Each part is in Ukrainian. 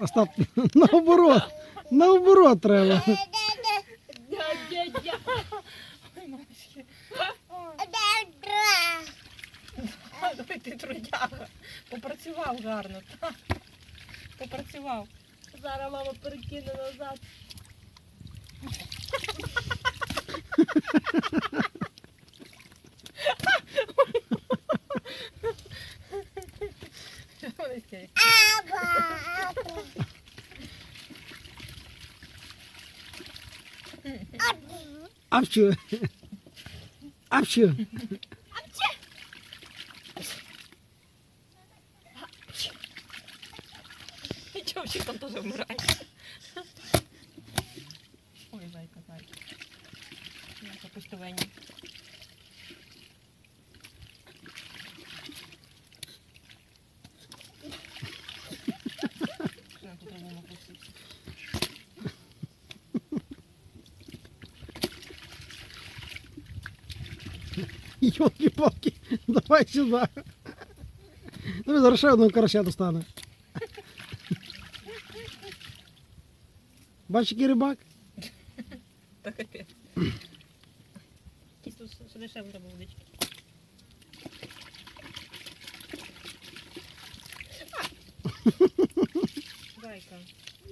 Остап, наоборот. Наоборот треба. Ой, ти трудяга. Попрацював гарно, так. Попрацював. Зараз мама перекине назад. Олеська, Апчу. Апчу. Всі там теж вмирають. Ой, зайка, зайка. Я пустовені. Йолки-палки, давай сюди. Давай зараз ще одного карася достане. Бачиш, який рибак? Та капець. Кість тут сюди ще треба водички. Зайка,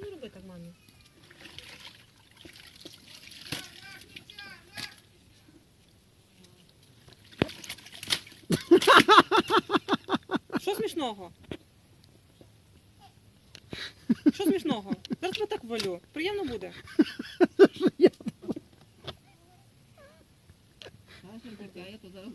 не роби так мамі. Смішного? Що смішного? Зараз тебе так валю. Приємно буде. Я то зараз